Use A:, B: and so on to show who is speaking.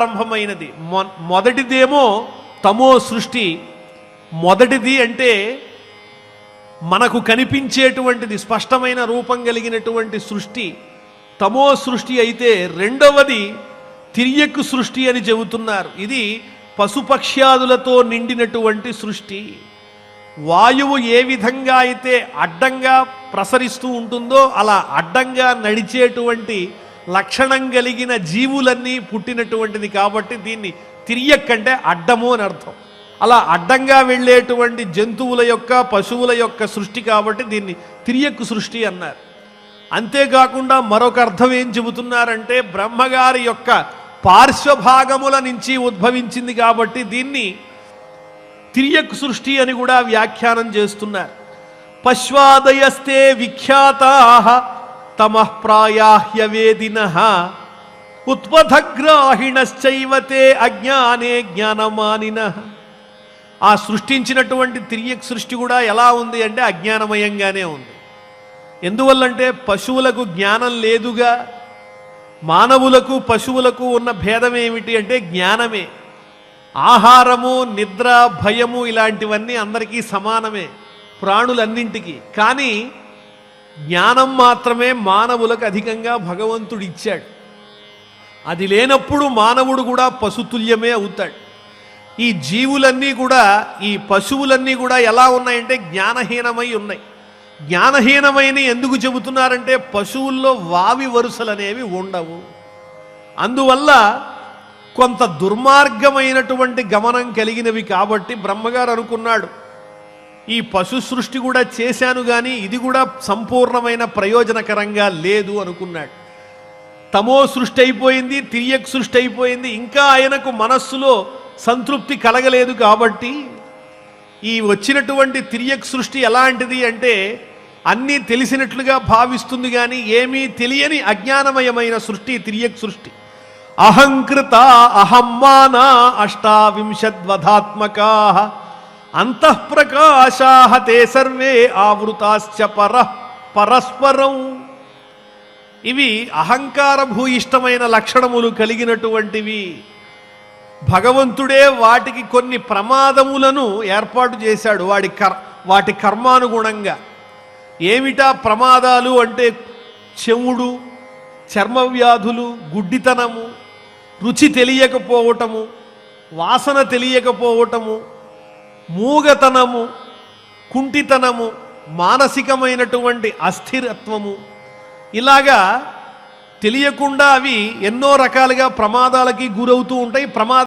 A: ప్రారంభమైనది. మొ- మొదటిదేమో తమో సృష్టి. మొదటిది అంటే మనకు కనిపించేటువంటిది స్పష్టమైన రూపం కలిగినటువంటి సృష్టి. తమో సృష్టి అయితే రెండవది తిరియక్కు సృష్టి అని చెబుతున్నారు. ఇది పశుపక్ష్యాదులతో నిండినటువంటి సృష్టి. వాయువు ఏ విధంగా అయితే అడ్డంగా ప్రసరిస్తూ ఉంటుందో అలా అడ్డంగా నడిచేటువంటి లక్షణం కలిగిన జీవులన్నీ పుట్టినటువంటిది కాబట్టి దీన్ని తిరియక్కంటే అడ్డము అని అర్థం. అలా అడ్డంగా వెళ్ళేటువంటి జంతువుల యొక్క పశువుల యొక్క సృష్టి కాబట్టి దీన్ని తిరియక్కు సృష్టి అన్నారు. అంతేకాకుండా మరొక అర్థం ఏం చెబుతున్నారంటే బ్రహ్మగారి యొక్క పార్శ్వభాగముల నుంచి ఉద్భవించింది కాబట్టి దీన్ని తిరియక్ సృష్టి అని కూడా వ్యాఖ్యానం చేస్తున్నారు. పశ్వాదయస్తే విఖ్యాతా తమఃప్రాయాహ్యవేదిన ఉత్పథగ్రాహిణశ్చైవతే అజ్ఞానే జ్ఞానమానిన ఆ సృష్టించినటువంటి తిరియక్ సృష్టి కూడా ఎలా ఉంది అంటే అజ్ఞానమయంగానే ఉంది. ఎందువల్లంటే పశువులకు జ్ఞానం లేదుగా మానవులకు పశువులకు ఉన్న భేదం ఏమిటి అంటే జ్ఞానమే. ఆహారము నిద్ర భయము ఇలాంటివన్నీ అందరికీ సమానమే ప్రాణులన్నింటికి. కానీ జ్ఞానం మాత్రమే మానవులకు అధికంగా భగవంతుడు ఇచ్చాడు అది లేనప్పుడు మానవుడు కూడా పశుతుల్యమే అవుతాడు. ఈ జీవులన్నీ కూడా ఈ పశువులన్నీ కూడా ఎలా ఉన్నాయంటే జ్ఞానహీనమై ఉన్నాయి. జ్ఞానహీనమైన ఎందుకు చెబుతున్నారంటే పశువుల్లో వావి వరుసలు అనేవి ఉండవు. అందువల్ల కొంత దుర్మార్గమైనటువంటి గమనం కలిగినవి కాబట్టి బ్రహ్మగారు అనుకున్నాడు ఈ పశు సృష్టి కూడా చేశాను కానీ ఇది కూడా సంపూర్ణమైన ప్రయోజనకరంగా లేదు అనుకున్నాడు. తమో సృష్టి అయిపోయింది తిరియక్ సృష్టి అయిపోయింది ఇంకా ఆయనకు మనస్సులో సంతృప్తి కలగలేదు కాబట్టి ఈ వచ్చినటువంటి తిరియక్ సృష్టి ఎలాంటిది అంటే అన్నీ తెలిసినట్లుగా భావిస్తుంది కానీ ఏమీ తెలియని అజ్ఞానమయమైన సృష్టి తిరియక్ సృష్టి. అహంకృత అహమ్మాన అష్టావింశద్వధాత్మకా అంతఃప్రకాశా తే సర్వే ఆవృతాశ్చ పర పరస్పరం. ఇవి అహంకార భూయిష్టమైన లక్షణములు కలిగినటువంటివి. భగవంతుడే వాటికి కొన్ని ప్రమాదములను ఏర్పాటు చేశాడు వాడి కర్ వాటి కర్మానుగుణంగా. ఏమిటా ప్రమాదాలు అంటే చెవుడు చర్మవ్యాధులు గుడ్డితనము రుచి తెలియకపోవటము వాసన తెలియకపోవటము మూగతనము కుంటితనము మానసికమైనటువంటి అస్థిరత్వము. ఇలాగా తెలియకుండా అవి ఎన్నో రకాలుగా ప్రమాదాలకి గురవుతూ ఉంటాయి. ప్రమాద